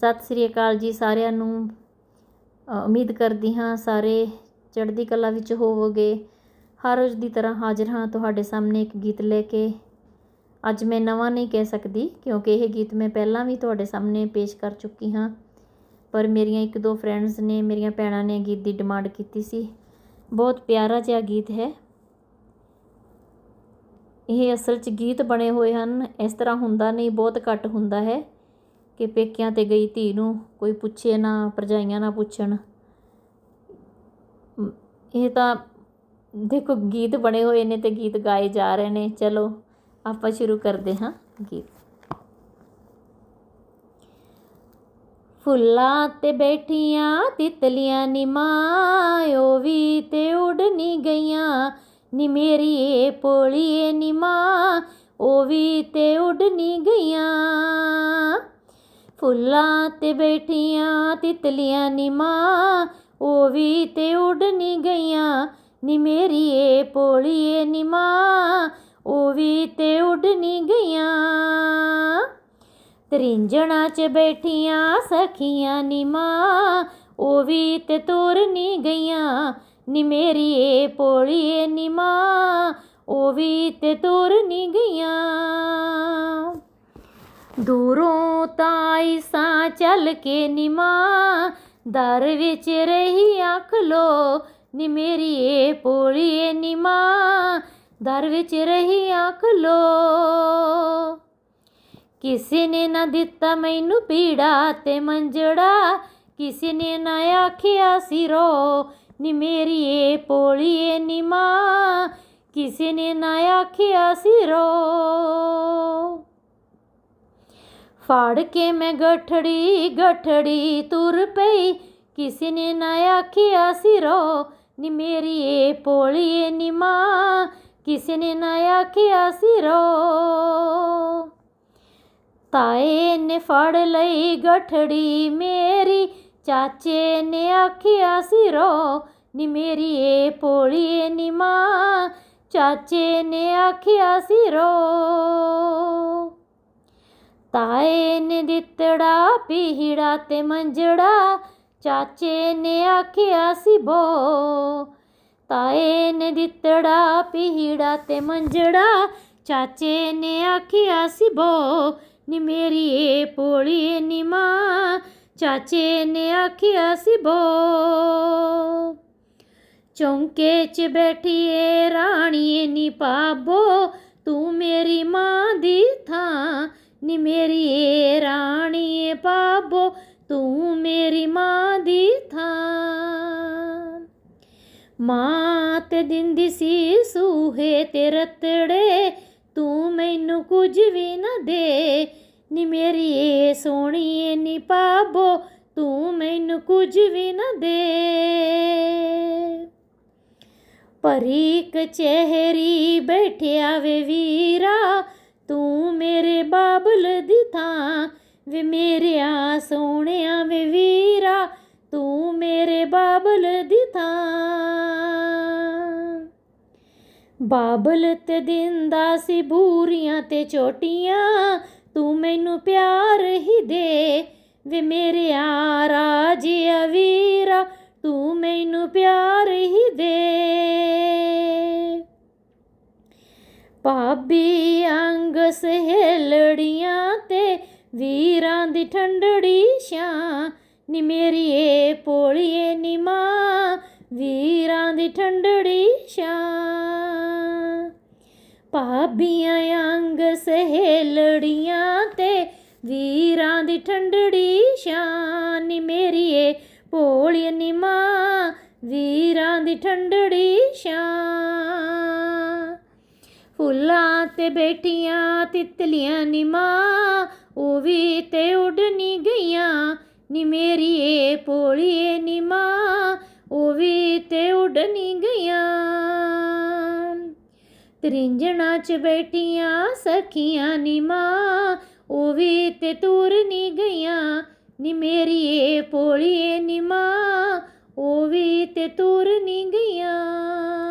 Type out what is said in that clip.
ਸਤਿ ਸ੍ਰੀ ਅਕਾਲ ਜੀ ਸਾਰਿਆਂ ਨੂੰ। ਉਮੀਦ ਕਰਦੀ ਹਾਂ ਸਾਰੇ ਚੜ੍ਹਦੀ ਕਲਾ ਵਿੱਚ ਹੋਵੋਗੇ। ਹਰ ਰੋਜ਼ ਦੀ ਤਰ੍ਹਾਂ ਹਾਜ਼ਰ ਹਾਂ ਤੁਹਾਡੇ ਸਾਹਮਣੇ ਇੱਕ ਗੀਤ ਲੈ ਕੇ। ਅੱਜ ਮੈਂ ਨਵਾਂ ਨਹੀਂ ਕਹਿ ਸਕਦੀ ਕਿਉਂਕਿ ਇਹ ਗੀਤ ਮੈਂ ਪਹਿਲਾਂ ਵੀ ਤੁਹਾਡੇ ਸਾਹਮਣੇ ਪੇਸ਼ ਕਰ ਚੁੱਕੀ ਹਾਂ। ਪਰ ਮੇਰੀਆਂ ਇੱਕ ਦੋ ਫਰੈਂਡਸ ਨੇ, ਮੇਰੀਆਂ ਭੈਣਾਂ ਨੇ ਗੀਤ ਦੀ ਡਿਮਾਂਡ ਕੀਤੀ ਸੀ। ਬਹੁਤ ਪਿਆਰਾ ਜਿਹਾ ਗੀਤ ਹੈ। ਇਹ ਅਸਲ 'ਚ ਗੀਤ ਬਣੇ ਹੋਏ ਹਨ। ਇਸ ਤਰ੍ਹਾਂ ਹੁੰਦਾ ਨਹੀਂ, ਬਹੁਤ ਘੱਟ ਹੁੰਦਾ ਹੈ। ਕਿ ਪੇਕਿਆਂ ਤੇ ਗਈ ਧੀ ਨੂੰ ਕੋਈ ਪੁੱਛੇ ਨਾ, ਭਰਜਾਈਆਂ ਨਾ ਪੁੱਛਣ। ਇਹ ਤਾਂ ਦੇਖੋ ਗੀਤ ਬਣੇ ਹੋਏ ਨੇ ਤੇ ਗੀਤ ਗਾਏ ਜਾ ਰਹੇ ਨੇ। ਚਲੋ, ਆਪਾਂ ਸ਼ੁਰੂ ਕਰਦੇ ਹਾਂ ਗੀਤ। ਫੁੱਲਾਂ ਤੇ ਬੈਠੀਆਂ, ਤਿਤਲੀਆਂ ਨੀ ਮਾਇਓ ਵੀ ਤੇ ਉੱਡ ਨੀ ਗਈਆਂ। ਨੀ ਮੇਰੀਏ ਏ ਪੋਲੀਏ ਨੀ ਮਾਂ, ਉਹ ਵੀ ਤੇ ਉੱਡ ਨੀ ਗਈਆਂ। ਫੁੱਲਾਂ ਤੇ ਬੈਠੀਆਂ, ਤਿਤਲੀਆਂ ਨੀ ਮਾਂ ਉਹ ਵੀ ਤੇ ਉੱਡ ਨੀ ਗਈਆਂ। ਨੀ ਮੇਰੀਏ ਏ ਪੋਲੀਏ ਨੀ ਮਾਂ ਉਹ ਵੀ ਤੇ ਉੱਡ ਨੀ ਗਈਆਂ। ਤਰਿੰਜਣਾ 'ਚ ਬੈਠੀਆਂ, ਸਖੀਆਂ ਨੀ ਮਾਂ ਉਹ ਵੀ ਤੇ ਤੁਰ ਨੀ ਗਈਆਂ। ਨੀ ਮੇਰੀ ਏ ਪੋਲੀਏ ਨੀ ਮਾਂ ਉਹ ਵੀ ਤੇ ਤੁਰ ਨੀ ਗਈਆਂ। ਦੂਰੋਂ ਤਾਈ ਸਾਂ ਚੱਲ ਕੇ ਨੀ ਮਾਂ ਦਰ ਵਿੱਚ ਰਹੀ ਅੱਖ ਲੋ, ਨੀ ਮੇਰੀ ਏ ਪੋਲੀਏ ਨੀ ਮਾਂ ਦਰ ਵਿੱਚ ਰਹੀ ਅੱਖ ਲੋ। ਕਿਸੇ ਨੇ ਨਾ ਦਿੱਤਾ ਮੈਨੂੰ ਪੀੜਾ ਤੇ ਮੰਜੜਾ, ਕਿਸੇ ਨੇ ਨਾ ਆਖਿਆ ਸਿਰੋ ਨੀ ਮੇਰੀ ਏ ਪੋਲੀਏ ਨੀ ਮਾਂ ਕਿਸੇ ਨੇ ਨਾ ਆਖਿਆ ਸਿਰੋ ਫਾੜ ਕੇ ਮੈਂ ਗਠੜੀ ਗਠੜੀ ਤੁਰ ਪਈ। ਕਿਸੇ ਨੇ ਨਾ ਆਖਿਆ ਸਿਰੋ, ਨੀ ਮੇਰੀ ਏ ਪੋਲੀਏ ਨੀ ਮਾਂ। ਕਿਸੇ ਨੇ ਨਾ ਆਖਿਆ ਸਿਰੋ। ਤਾਏ ਨੇ ਫੜ ਲਈ ਗਠੜੀ ਮੇਰੀ, ਚਾਚੇ ਨੇ ਆਖਿਆ ਸਿਰੋ, ਨੀ ਮੇਰੀ ਏ ਪੋਲੀਏ ਨੀ ਮਾਂ। ਚਾਚੇ ਨੇ ਆਖਿਆ ਸਿਰੋ। ਤਾਏ ਨੇ ਦਿੱਤੜਾ ਪੀੜਾ ਤੇ ਮੰਜੜਾ, ਚਾਚੇ ਨੇ ਆਖਿਆ ਸੀ ਬੋ। ਤਾਏ ਨੇ ਦਿੱਤੜਾ ਪੀੜਾ ਤੇ ਮੰਜੜਾ, ਚਾਚੇ ਨੇ ਆਖਿਆ ਸੀ ਬੋ। ਨੀ ਮੇਰੀ ਏ ਪੋਲੀ ਨੀ ਮਾਂ, ਚਾਚੇ ਨੇ ਆਖਿਆ ਸੀ ਬੋ। ਚੌਂਕੇ 'ਚ ਬੈਠੀਏ ਰਾਣੀਏ ਨੀ ਪਾਬੋ ਤੂੰ ਮੇਰੀ ਮਾਂ ਨੀ ਮੇਰੀ ਏ ਰਾਣੀ ਪਾਬੋ ਤੂੰ ਮੇਰੀ ਮਾਂ ਦੀ ਥਾਂ ਮਾਂ ਤੇ ਦਿੰਦੀ ਸੀ ਸੂਹੇ ਤੇ ਰਤੜੇ, ਤੂੰ ਮੈਨੂੰ ਕੁਝ ਵੀ ਨਾ ਦੇ। ਨੀ ਮੇਰੀ ਏ ਸੋਹਣੀਏ ਨੀ ਪਾਬੋ ਤੂੰ ਮੈਨੂੰ ਕੁਝ ਵੀ ਨਾ ਦੇ। ਪਰੀ ਚਿਹਰੀ ਬੈਠਿਆ ਵੇ ਵੀਰਾ ਤੂੰ ਮੇਰੇ ਬਾਬਲ ਦੀ ਥਾਂ, ਵੇ ਮੇਰਿਆ ਸੋਹਣਿਆ ਵੇ ਵੀਰਾ, ਤੂੰ ਮੇਰੇ ਬਾਬਲ ਦੀ ਥਾਂ। ਬਾਬਲ ਤੇ ਦਿੰਦਾ ਸੀ ਬੂਰੀਆਂ ਤੇ ਚੋਟੀਆਂ, ਤੂੰ ਮੈਨੂੰ ਪਿਆਰ ਹੀ ਦੇ, ਵੇ ਮੇਰਿਆ ਰਾਜਿਆ ਵੀਰਾ, ਤੂੰ ਮੈਨੂੰ ਪਿਆਰ ਹੀ ਦੇ। ਭਾਬੀ ਅੰਗ ਸਹੇਲੜੀਆਂ ਤੇ ਵੀਰਾਂ ਦੀ ਠੰਡੜੀ ਛਾਂ। ਨੀ ਮੇਰੀ ਪੋਲੀਏ ਨੀ ਮਾਂ, ਵੀਰਾਂ ਦੀ ਠੰਡੜੀ ਛਾਂ। ਭਾਬੀਆਂ ਅੰਗ ਸਹੇਲੜੀਆਂ ਤੇ ਵੀਰਾਂ ਦੀ ਠੰਡੜੀ ਛਾਂ। ਨੀ ਮੇਰੀ ਪੋਲੀਏ ਨੀ ਮਾਂ, ਵੀਰਾਂ ਦੀ ਠੰਡੜੀ ਛਾਂ। ਫੁੱਲਾਂ ਤੇ ਬੈਠੀਆਂ, ਤਿਤਲੀਆਂ ਨੀ ਮਾਂ ਉਹ ਵੀ ਤੇ ਉੱਡ ਨੀ ਗਈਆਂ, ਨੀ ਮੇਰੀ ਏ ਪੋਲੀਏ ਨੀ ਮਾਂ ਉਹ ਵੀ ਤੇ ਉੱਡ ਗਈਆਂ। ਤ੍ਰਿੰਜਣਾ 'ਚ ਬੈਠੀਆਂ, ਸਖੀਆਂ ਨੀ ਮਾਂ ਉਹ ਵੀ ਤੇ ਤੁਰ ਨੀ ਗਈਆਂ, ਨੀ ਮੇਰੀ ਏ ਪੋਲੀਏ ਨੀ ਮਾਂ ਉਹ ਵੀ ਤੇ ਤੁਰ ਨੀ ਗਈਆਂ।